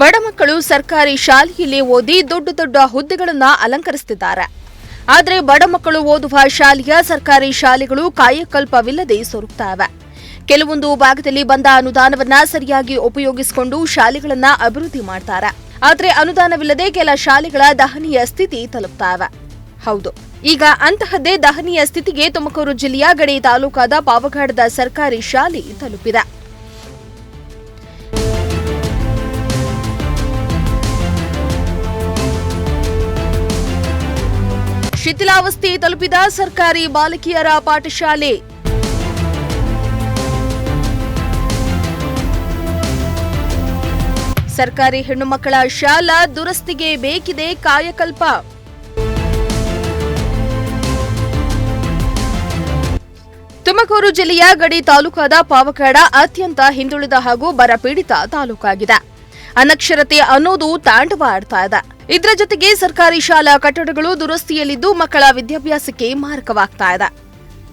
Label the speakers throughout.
Speaker 1: ಬಡ ಮಕ್ಕಳು ಸರ್ಕಾರಿ ಶಾಲೆಯಲ್ಲಿ ಓದಿ ದೊಡ್ಡ ದೊಡ್ಡ ಹುದ್ದೆಗಳನ್ನು ಅಲಂಕರಿಸುತ್ತಿದ್ದಾರೆ. ಆದರೆ ಬಡ ಮಕ್ಕಳು ಓದುವ ಶಾಲೆಯ ಸರ್ಕಾರಿ ಶಾಲೆಗಳು ಕಾಯಕಲ್ಪವಿಲ್ಲದೆ ಸೊರಗ್ತಾವೆ ಕೆಲವೊಂದು ಭಾಗದಲ್ಲಿ ಬಂದ ಅನುದಾನವನ್ನ ಸರಿಯಾಗಿ ಉಪಯೋಗಿಸಿಕೊಂಡು ಶಾಲೆಗಳನ್ನ ಅಭಿವೃದ್ಧಿ ಮಾಡ್ತಾರೆ. ಆದರೆ ಅನುದಾನವಿಲ್ಲದೆ ಕೆಲ ಶಾಲೆಗಳ ದಹನೀಯ ಸ್ಥಿತಿ ತಲುಪ್ತಾವೆ. ಹೌದು. ಈಗ ಅಂತಹದ್ದೇ ದಹನೀಯ ಸ್ಥಿತಿಗೆ ತುಮಕೂರು ಜಿಲ್ಲೆಯ ಗಡಿ ತಾಲೂಕಾದ ಪಾವಗಡದ ಸರ್ಕಾರಿ ಶಾಲೆ ತಲುಪಿದೆ. ಶಿಥಿಲಾವಸ್ಥೆ ತಲುಪಿದ ಸರ್ಕಾರಿ ಬಾಲಕಿಯರ ಪಾಠಶಾಲೆ. ಸರ್ಕಾರಿ ಹೆಣ್ಣು ಮಕ್ಕಳ ಶಾಲಾ ದುರಸ್ತಿಗೆ ಬೇಕಿದೆ ಕಾಯಕಲ್ಪ. ತುಮಕೂರು ಜಿಲ್ಲೆಯ ಗಡಿ ತಾಲೂಕಾದ ಪಾವಕಾಡ ಅತ್ಯಂತ ಹಿಂದುಳಿದ ಹಾಗೂ ಬರಪೀಡಿತ ತಾಲೂಕಾಗಿದೆ. ಅನಕ್ಷರತೆ ಅನ್ನೋದು ತಾಂಡವ ಆಡ್ತಾ ಇದೆ. ಇದರ ಜೊತೆಗೆ ಸರ್ಕಾರಿ ಶಾಲಾ ಕಟ್ಟಡಗಳು ದುರಸ್ತಿಯಲ್ಲಿದ್ದು ಮಕ್ಕಳ ವಿದ್ಯಾಭ್ಯಾಸಕ್ಕೆ ಮಾರಕವಾಗ್ತಾ ಇದೆ.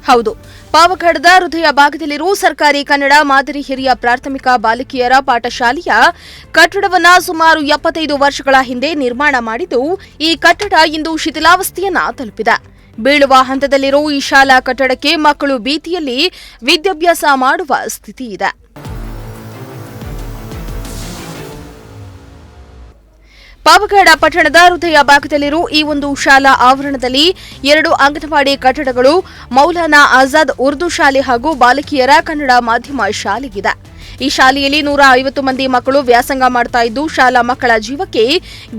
Speaker 1: ಹೌದು, ಪಾವಗಡದ ಹೃದಯ ಭಾಗದಲ್ಲಿರುವ ಸರ್ಕಾರಿ ಕನ್ನಡ ಮಾದರಿ ಹಿರಿಯ ಪ್ರಾಥಮಿಕ ಬಾಲಕಿಯರ ಪಾಠಶಾಲೆಯ ಕಟ್ಟಡವನ್ನ ಸುಮಾರು ಎಪ್ಪತ್ತೈದು ವರ್ಷಗಳ ಹಿಂದೆ ನಿರ್ಮಾಣ ಮಾಡಿದ್ದು, ಈ ಕಟ್ಟಡ ಇಂದು ಶಿಥಿಲಾವಸ್ಥೆಯನ್ನ ತಲುಪಿದೆ. ಬೀಳುವ ಹಂತದಲ್ಲಿರೋ ಈ ಶಾಲಾ ಕಟ್ಟಡಕ್ಕೆ ಮಕ್ಕಳು ಭೀತಿಯಲ್ಲಿ ವಿದ್ಯಾಭ್ಯಾಸ ಮಾಡುವ ಸ್ಥಿತಿ ಇದೆ. ಪಾವಗಡ ಪಟ್ಟಣದ ಹೃದಯ ಭಾಗದಲ್ಲಿರುವ ಈ ಒಂದು ಶಾಲಾ ಆವರಣದಲ್ಲಿ ಎರಡು ಅಂಗನವಾಡಿ ಕಟ್ಟಡಗಳು, ಮೌಲಾನಾ ಆಜಾದ್ ಉರ್ದು ಶಾಲೆ ಹಾಗೂ ಬಾಲಕಿಯರ ಕನ್ನಡ ಮಾಧ್ಯಮ ಶಾಲೆಗಿದೆ. ಈ ಶಾಲೆಯಲ್ಲಿ ನೂರ ಐವತ್ತು ಮಂದಿ ಮಕ್ಕಳು ವ್ಯಾಸಂಗ ಮಾಡ್ತಾ ಇದ್ದು, ಶಾಲಾ ಮಕ್ಕಳ ಜೀವಕ್ಕೆ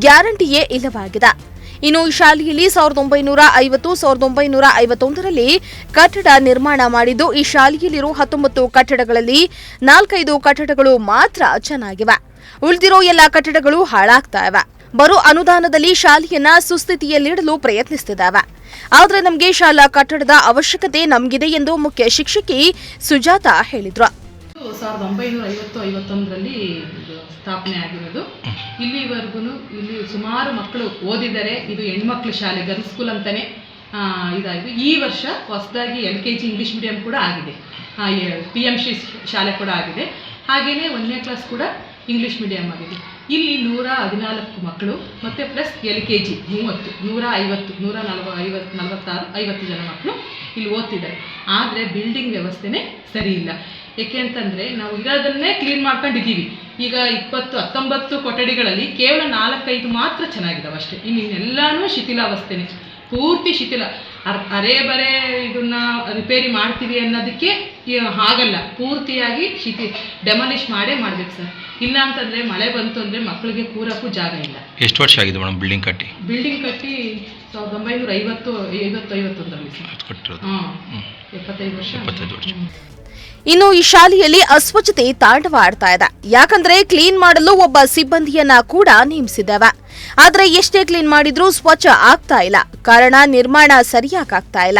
Speaker 1: ಗ್ಯಾರಂಟಿಯೇ ಇಲ್ಲವಾಗಿದೆ. ಇನ್ನು ಈ ಶಾಲೆಯಲ್ಲಿ ಸಾವಿರದ ಒಂಬೈನೂರ ಐವತ್ತು, ಸಾವಿರದ ಒಂಬೈನೂರ ಐವತ್ತೊಂದರಲ್ಲಿ ಕಟ್ಟಡ ನಿರ್ಮಾಣ ಮಾಡಿದ್ದು, ಈ ಶಾಲೆಯಲ್ಲಿರುವ ಹತ್ತೊಂಬತ್ತು ಕಟ್ಟಡಗಳಲ್ಲಿ ನಾಲ್ಕೈದು ಕಟ್ಟಡಗಳು ಮಾತ್ರ ಚೆನ್ನಾಗಿವೆ. ಉಳಿದಿರೋ ಎಲ್ಲ ಕಟ್ಟಡಗಳು ಹಾಳಾಗ್ತಾ ಇವೆ. ಬರೋ ಅನುದಾನದಲ್ಲಿ ಶಾಲೆಯನ್ನ ಸುಸ್ಥಿತಿಯಲ್ಲಿಡಲು ಪ್ರಯತ್ನಿಸುತ್ತಿದ್ದಾವೆ ಆದರೆ ನಮಗೆ ಶಾಲಾ ಕಟ್ಟಡದ ಅವಶ್ಯಕತೆ ನಮಗಿದೆ ಎಂದು ಮುಖ್ಯ ಶಿಕ್ಷಕಿ ಸುಜಾತ ಹೇಳಿದ್ರು.
Speaker 2: ಸಾವಿರದ ಒಂಬೈನೂರ ಐವತ್ತು ಐವತ್ತೊಂದರಲ್ಲಿ ಸ್ಥಾಪನೆ ಆಗಿರೋದು. ಇಲ್ಲಿವರೆಗೂ ಇಲ್ಲಿ ಸುಮಾರು ಮಕ್ಕಳು ಓದಿದ್ದಾರೆ ಇದು ಹೆಣ್ಮಕ್ಳು ಶಾಲೆ, ಗರ್ಲ್ಸ್ ಸ್ಕೂಲ್ ಅಂತಲೇ ಇದಾಗಿದೆ ಈ ವರ್ಷ ಹೊಸದಾಗಿ L K G English medium ಕೂಡ ಆಗಿದೆ. ಪಿ ಎಂ ಸಿ ಶಾಲೆ ಕೂಡ ಆಗಿದೆ. ಹಾಗೆಯೇ ಒಂದನೇ ಕ್ಲಾಸ್ ಕೂಡ ಇಂಗ್ಲೀಷ್ ಮೀಡಿಯಂ ಆಗಿದೆ. ಇಲ್ಲಿ ನೂರ ಹದಿನಾಲ್ಕು ಮಕ್ಕಳು ಮತ್ತು ಪ್ಲಸ್ ಎಲ್ ಕೆ ಜಿ ಮೂವತ್ತು, ನೂರ ಐವತ್ತು, ನೂರ ನಲ್ವ ಐವತ್ತು ನಲವತ್ತಾರು, ಐವತ್ತು ಜನ ಮಕ್ಕಳು ಇಲ್ಲಿ ಓದ್ತಿದ್ದಾರೆ. ಆದರೆ ಬಿಲ್ಡಿಂಗ್ ವ್ಯವಸ್ಥೆನೇ ಸರಿ ಇಲ್ಲ. ಏಕೆ ಅಂತಂದರೆ ನಾವು ಇರೋದನ್ನೇ ಕ್ಲೀನ್ ಮಾಡ್ಕೊಂಡಿದ್ದೀವಿ. ಈಗ ಇಪ್ಪತ್ತು, ಹತ್ತೊಂಬತ್ತು ಕೊಠಡಿಗಳಲ್ಲಿ ಕೇವಲ ನಾಲ್ಕೈದು ಮಾತ್ರ ಚೆನ್ನಾಗಿದ್ದಾವೆ ಅಷ್ಟೇ. ಇನ್ನೆಲ್ಲನೂ ಶಿಥಿಲಾವಸ್ಥೆನೇ. ಪೂರ್ತಿ ಶಿಥಿಲ. ಅರ್ ಬರೆ ಇದನ್ನ ರಿಪೇರಿ ಮಾಡ್ತೀವಿ ಅನ್ನೋದಕ್ಕೆ ಆಗಲ್ಲ ಪೂರ್ತಿಯಾಗಿ ಶಿಥಿ ಡೆಮಾಲಿಷ್ ಮಾಡೇ ಮಾಡ್ಬೇಕು ಸರ್. ಇಲ್ಲ ಅಂತಂದ್ರೆ ಮಳೆ ಬಂತು ಅಂದ್ರೆ ಮಕ್ಕಳಿಗೆ ಕೂರಕ್ಕೂ ಜಾಗ ಇಲ್ಲ.
Speaker 3: ಎಷ್ಟು ವರ್ಷ ಆಗಿದೆ ಮೇಡಮ್ ಬಿಲ್ಡಿಂಗ್ ಕಟ್ಟಿ?
Speaker 2: ಬಿಲ್ಡಿಂಗ್ ಕಟ್ಟಿ ಸಾವಿರದ ಒಂಬೈನೂರ ಐವತ್ತು ಐವತ್ತು ಐವತ್ತೊಂದರಲ್ಲಿ ಸರ್ ಹಾಂ
Speaker 3: ಹ್ಮ್.
Speaker 2: ಎಪ್ಪತ್ತೈದು ವರ್ಷ.
Speaker 3: ಎಪ್ಪತ್ತೈದು ವರ್ಷ.
Speaker 1: ಇನ್ನು ಈ ಶಾಲೆಯಲ್ಲಿ ಅಸ್ವಚ್ಛತೆ ತಾಂಡವಾಡ್ತಾ ಇದೆ. ಯಾಕಂದ್ರೆ ಕ್ಲೀನ್ ಮಾಡಲು ಒಬ್ಬ ಸಿಬ್ಬಂದಿಯನ್ನ ಕೂಡ ನೇಮಿಸಿದ್ದೇವೆ. ಆದ್ರೆ ಎಷ್ಟೇ ಕ್ಲೀನ್ ಮಾಡಿದ್ರೂ ಸ್ವಚ್ಛ ಆಗ್ತಾ ಇಲ್ಲ. ಕಾರಣ ನಿರ್ಮಾಣ ಸರಿಯಾಗ್ತಾ ಇಲ್ಲ.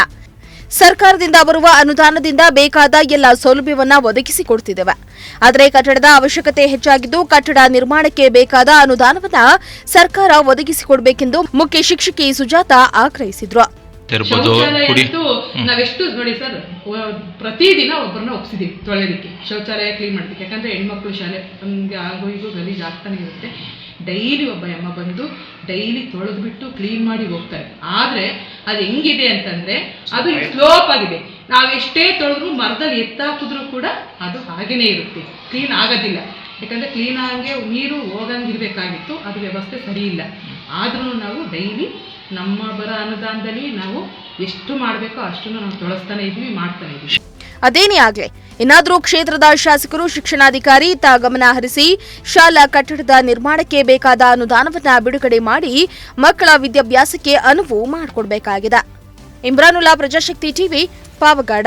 Speaker 1: ಸರ್ಕಾರದಿಂದ ಬರುವ ಅನುದಾನದಿಂದ ಬೇಕಾದ ಎಲ್ಲ ಸೌಲಭ್ಯವನ್ನ ಒದಗಿಸಿಕೊಡ್ತಿದ್ದೇವೆ ಆದರೆ ಕಟ್ಟಡದ ಅವಶ್ಯಕತೆ ಹೆಚ್ಚಾಗಿದ್ದು ಕಟ್ಟಡ ನಿರ್ಮಾಣಕ್ಕೆ ಬೇಕಾದ ಅನುದಾನವನ್ನ ಸರ್ಕಾರ ಒದಗಿಸಿಕೊಡಬೇಕೆಂದು ಮುಖ್ಯ ಶಿಕ್ಷಕಿ ಸುಜಾತ ಆಗ್ರಹಿಸಿದ್ರು.
Speaker 2: ನಾವೆಷ್ಟು ನೋಡಿ ಸರ್ ಪ್ರತಿದಿನ ಒಬ್ಬರನ್ನ ಒಪ್ಸಿದೀವಿ ತೊಳೆಯೋದಕ್ಕೆ ಶೌಚಾಲಯ ಕ್ಲೀನ್ ಮಾಡೋದಕ್ಕೆ ಯಾಕಂದ್ರೆ ಹೆಣ್ಮಕ್ಳು ಶಾಲೆ ನಮ್ಗೆ ಆಗೋ ಈಗೂ ಗಲೀಜ್ ಆಗ್ತಾನೆ ಇರುತ್ತೆ. ಡೈಲಿ ಒಬ್ಬ ಅಮ್ಮ ಬಂದು ಡೈಲಿ ತೊಳೆದ್ಬಿಟ್ಟು ಕ್ಲೀನ್ ಮಾಡಿ ಹೋಗ್ತಾರೆ. ಆದ್ರೆ ಅದು ಹೆಂಗಿದೆ ಅಂತಂದ್ರೆ ಅದು ಸ್ಲೋಪ್ ಆಗಿದೆ. ನಾವೆಷ್ಟೇ ಎಷ್ಟೇ ತೊಳೆದ್ರು ಮರದಲ್ಲಿ ಎತ್ತಾಕಿದ್ರು ಕೂಡ ಅದು ಹಾಗೇನೇ ಇರುತ್ತೆ. ಕ್ಲೀನ್ ಆಗೋದಿಲ್ಲ. ಯಾಕಂದ್ರೆ ಕ್ಲೀನ್ ಆಗಂಗೆ ನೀರು ಹೋಗಂಗಿರ್ಬೇಕಾಗಿತ್ತು ಅದು ವ್ಯವಸ್ಥೆ ಸರಿ ಇಲ್ಲ. ಆದ್ರೂ ನಾವು ಡೈಲಿ ನಮ್ಮ ಬರ ಅನುದಾನದಲ್ಲಿ ನಾವು ಎಷ್ಟು ಮಾಡಬೇಕೋ ಅಷ್ಟನ್ನು ನಾವು ತೊಳಸ್ತಾನೆ ಇದ್ವಿ ಮಾಡ್ತಾನೆ ಇದ್ವಿ
Speaker 1: ಅದೇನೇ ಆಗಲಿ ಇನ್ನಾದರೂ ಕ್ಷೇತ್ರದ ಶಾಸಕರು, ಶಿಕ್ಷಣಾಧಿಕಾರಿ ತಾ ಗಮನ ಹರಿಸಿ ಶಾಲಾ ಕಟ್ಟಡದ ನಿರ್ಮಾಣಕ್ಕೆ ಬೇಕಾದ ಅನುದಾನವನ್ನ ಬಿಡುಗಡೆ ಮಾಡಿ ಮಕ್ಕಳ ವಿದ್ಯಾಭ್ಯಾಸಕ್ಕೆ ಅನುವು ಮಾಡಿಕೊಡಬೇಕಾಗಿದೆ. ಇಮ್ರಾನುಲ್ಲಾ, ಪ್ರಜಾಶಕ್ತಿ ಟಿವಿ, ಪಾವಗಡ.